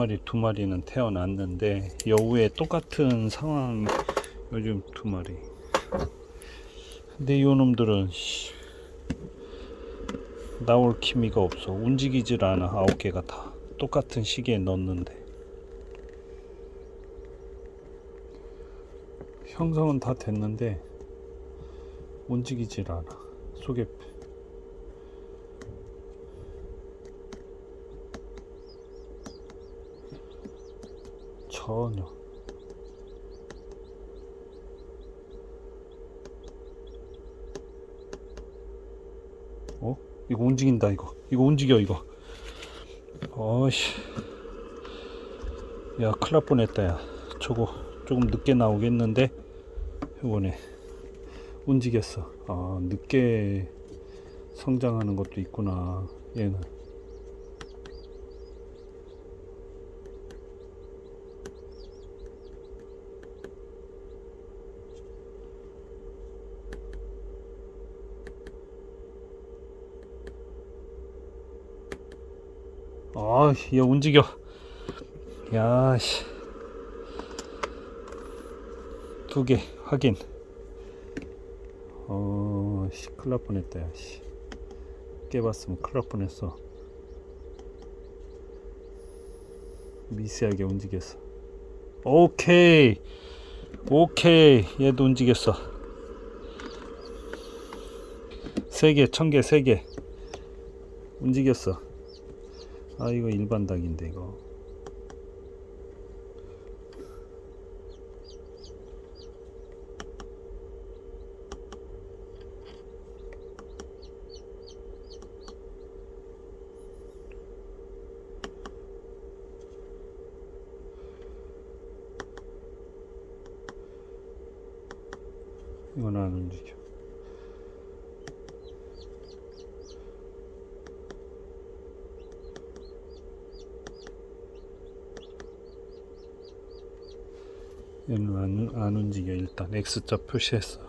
마리 두 마리는 태어났는데 여우에 똑같은 상황 요즘 두 마리. 근데 요 놈들은 씨, 나올 기미가 없어. 움직이질 않아. 아홉 개가 다 똑같은 시기에 넣었는데. 형성은 다 됐는데 움직이질 않아. 속에 전혀. 어? 이거 움직인다 이거. 이거 움직여 이거. 어이씨. 야 큰일 날 뻔했다 야. 저거 조금 늦게 나오겠는데? 이번에 움직였어. 아 늦게 성장하는 것도 있구나 얘는 아, 얘 움직여. 야, 씨. 두 개 확인. 어, 씨, 큰일 날 뻔했다, 야, 씨. 깨봤으면 큰일 날 뻔했어. 미세하게 움직였어. 오케이. 오케이. 얘도 움직였어. 세 개, 천 개, 세 개. 움직였어. 아 이거 일반 닭인데 이거. 이건 안 움직여 얘는 안, 안 움직여 일단. X자 표시했어.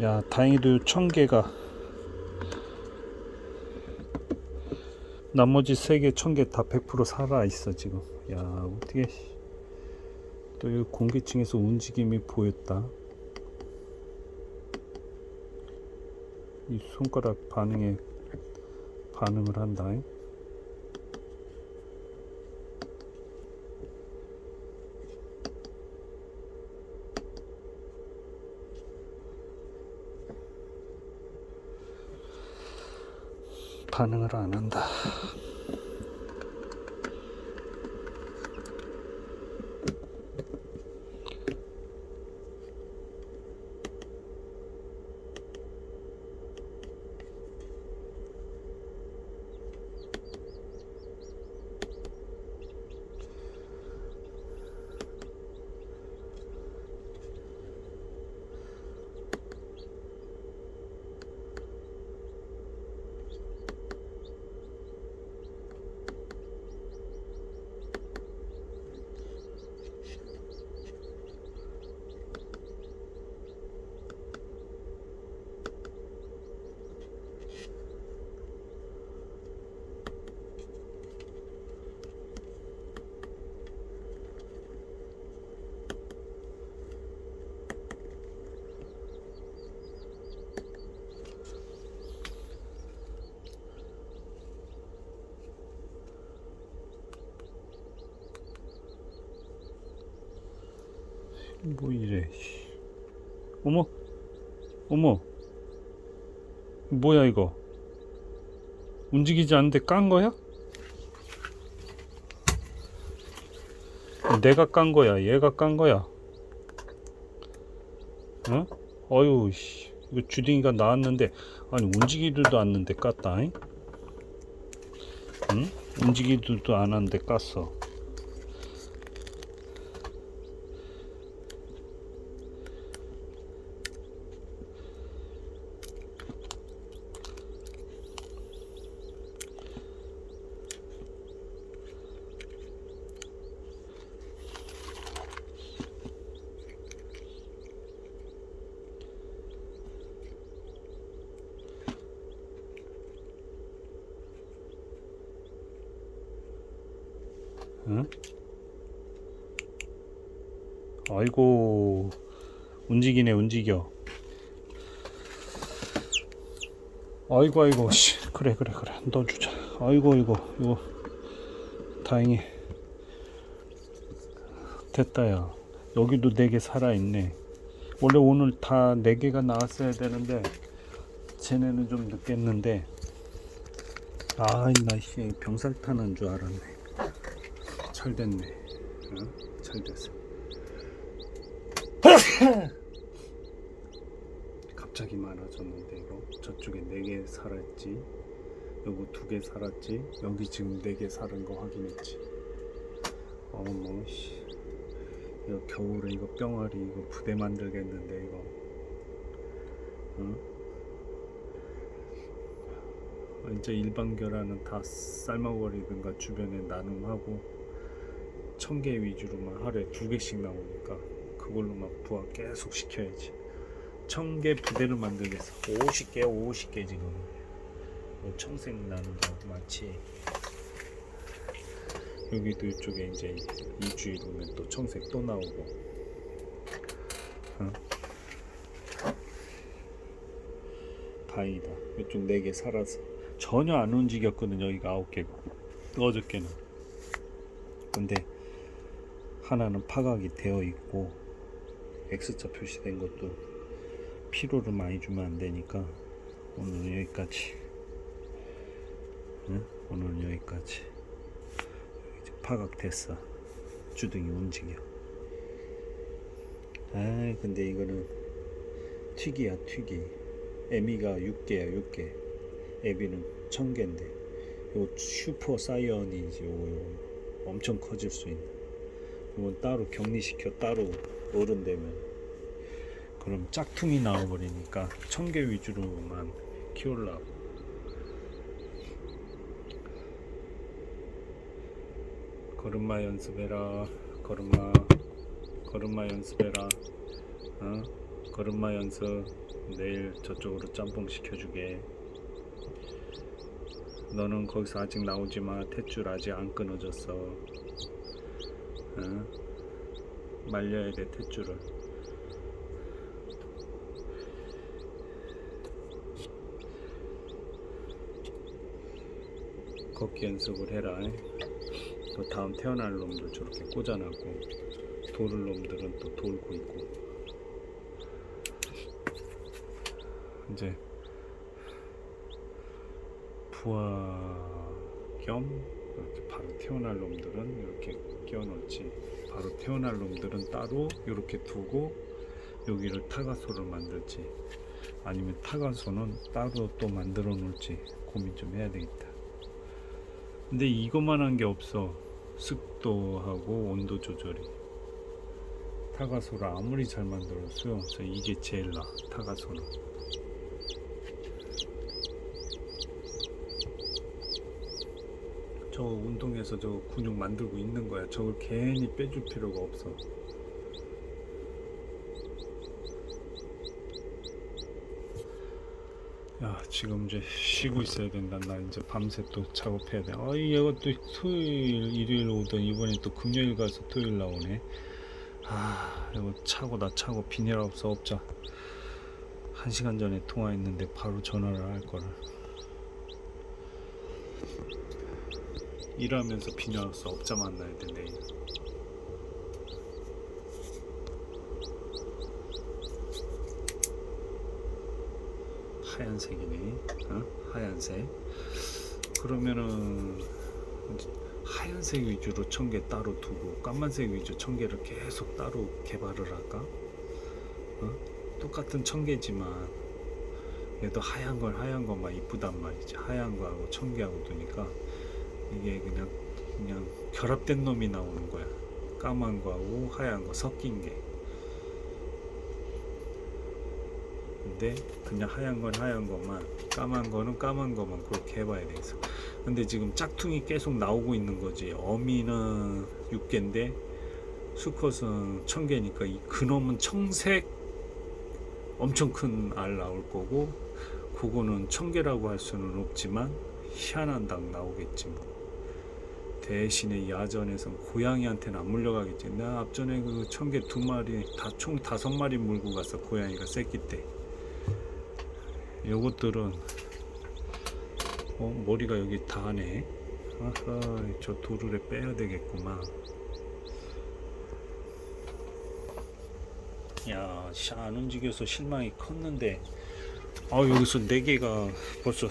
야 다행히도 천개가 나머지 세개천개다 100% 살아있어 지금. 야 어떻게 또 이 공기층에서 움직임이 보였다. 이 손가락 반응에 반응을 한다 반응을 안 한다. 뭐 이래. 씨. 어머, 어머, 뭐야 이거? 움직이지 않는데 깐 거야? 내가 깐 거야. 얘가 깐 거야. 어? 어유 씨. 이거 주둥이가 나왔는데 아니 움직이지도 않는데 깠다. 잉? 응? 움직이지도 않았는데 깠어. 응? 아이고 움직이네 움직여. 아이고 아이고 씨. 그래 그래 그래. 넣어주자. 아이고 이거 이거 다행히 됐다야. 여기도 네개 살아있네. 원래 오늘 다네 개가 나왔어야 되는데 쟤네는 좀 늦겠는데. 아이 나씨. 병살 타는 줄 알았네 잘 됐네. 어? 잘 됐어. 갑자기 많아졌는데 이거? 저쪽에 네 개 살았지? 요거 두 개 살았지? 여기 지금 네 개 살은 거 확인했지? 어머 씨. 이거 겨울에 이거 뿅아리 이거 부대 만들겠는데 이거. 응? 이제 일반 계란은 다 삶아버리든가 주변에 나눔하고 천 개 위주로만 하루에 두 개씩 나오니까 그걸로만 부하 계속 시켜야지. 천 개 부대를 만들겠어. 50개 50개 지금. 뭐 청색 나는 거 많지 여기도 이쪽에 이제 이주일 오면 또 청색 또 나오고. 어? 다행이다. 이쪽 네 개 살아서. 전혀 안 움직였거든 여기가 아홉 개가. 어저께는. 근데 하나는 파각이 되어 있고 X자 표시된 것도 피로를 많이 주면 안 되니까 오늘은 여기까지. 응? 오늘은 여기까지. 이제 파각됐어. 주둥이 움직여. 아 근데 이거는 튀기야 튀기. 에미가 6개야 6개. 에비는 1000개인데 요 슈퍼 사이언이지 요거 요거 엄청 커질 수 있는 이건 따로 격리시켜 따로 어른 되면. 그럼 짝퉁이 나와버리니까 1000개 위주로만 키우려고. 걸음마 연습해라 걸음마 걸음마 연습해라. 어? 걸음마 연습 내일 저쪽으로 짬뽕 시켜주게. 너는 거기서 아직 나오지 마. 탯줄 아직 안 끊어졌어 어? 말려야 돼 탯줄을. 걷기 연습을 해라. 또 다음 태어날 놈들 저렇게 꽂아놨고 돌을 놈들은 또 돌고 있고. 이제 부하 겸 태어날 놈들은 이렇게 끼워놓지 바로 태어날 놈들은 따로 이렇게 두고 여기를 타가소를 만들지 아니면 타가소는 따로 또 만들어 놓을지 고민 좀 해야 되겠다. 근데 이것만 한 게 없어. 습도하고 온도 조절이. 타가소를 아무리 잘 만들어도 소용없어 이게 제일 나 타가소는 저 운동해서 저 근육 만들고 있는 거야. 저걸 괜히 빼줄 필요가 없어. 야 지금 이제 쉬고 있어야 된다 나 이제 밤새 또 작업해야 돼. 어이 얘가 또 토요일 일요일 오던 이번에 또 금요일 가서 토요일 나오네. 아 이거 차고 나 차고 비닐 없어 없자. 한 시간 전에 통화했는데 바로 전화를 할 거를 일하면서 없어 업자 만나야 돼 내일 하얀색이네 어? 하얀색 그러면은 하얀색 위주로 천 개 따로 두고 까만색 위주 천 개를 계속 따로 개발을 할까? 어? 똑같은 천 개지만 얘도 하얀 걸 하얀 것만 이쁘단 말이지 하얀 거하고 천 개하고 두니까 이게 그냥 그냥 결합된 놈이 나오는 거야. 까만 거하고 하얀 거 섞인 게. 근데 그냥 하얀 건 하얀 것만 까만 거는 까만 것만 그렇게 해봐야 되겠어. 근데 지금 짝퉁이 계속 나오고 있는 거지. 어미는 6개인데 수컷은 1000개니까 이 그놈은 청색 엄청 큰 알 나올 거고 그거는 1000개라고 할 수는 없지만 희한한 닭 나오겠지 뭐 대신에 야전에선 고양이한테는 안 물려가겠지. 나 앞전에 그 청개 두 마리, 다 총 다섯 마리 물고 갔어. 고양이가 새끼 때. 요것들은 어 머리가 여기 닿네. 아하, 저 도르래 빼야 되겠구만. 야, 씨, 안 움직여서 실망이 컸는데, 아 여기서 네 개가 벌써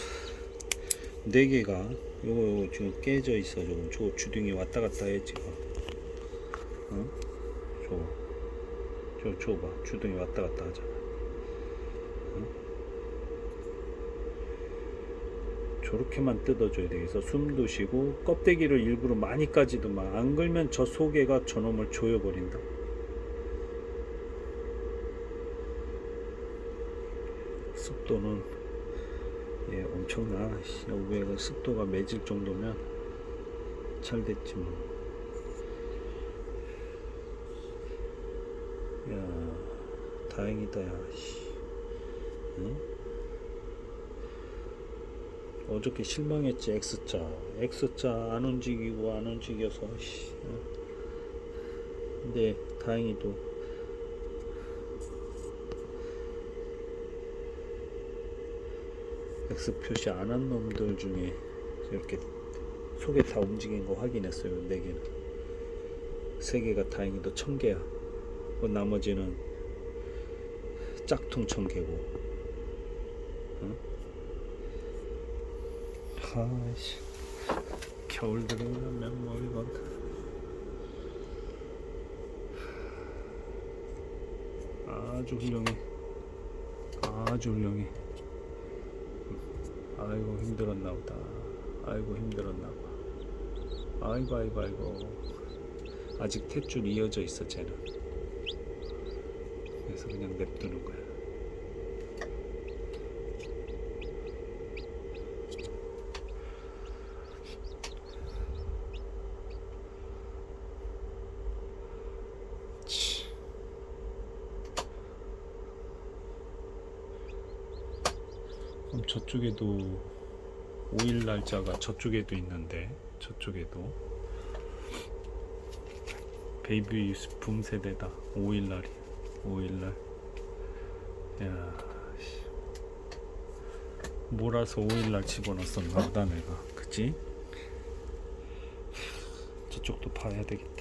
네 개가 요거 요거 지금 깨져 있어 지금 저 주둥이 왔다 갔다 해 지금. 어? 저거. 저 저거 봐. 주둥이 왔다 갔다 하잖아 어? 저렇게만 뜯어줘야 되겠어? 숨도 쉬고 껍데기를 일부러 많이 까지도 마안 걸면 저 속에가 저놈을 조여버린다. 습도는 예, 엄청나. 씨, 여기가 습도가 매질 정도면 잘 됐지 뭐. 야, 다행이다, 야. 씨. 응? 어저께 실망했지, X자. X자 안 움직이고 안 움직여서, 씨. 응? 근데 다행히도 X 표시 안 한 놈들 중에 이렇게 속에 다 움직인 거 확인했어요. 네 개는 세 개가 다행히도 천 개야. 그 나머지는 짝퉁 천 개고. 응? 아씨 겨울 들어가면 뭐 이건 아주 훌륭해. 아주 훌륭해. 아이고 힘들었나 보다. 아이고 힘들었나 봐. 아이고 아이고 아이고. 아직 탯줄 이어져 있어 쟤는. 그래서 그냥 냅두는 거야. 그럼 저쪽에도 5일 날짜가 저쪽에도 있는데 저쪽에도 베이비 붐 세대다 5일 날이 5일 날. 야, 씨. 몰아서 5일 날 집어넣었었나 보다 내가. 그치? 저쪽도 봐야 되겠다.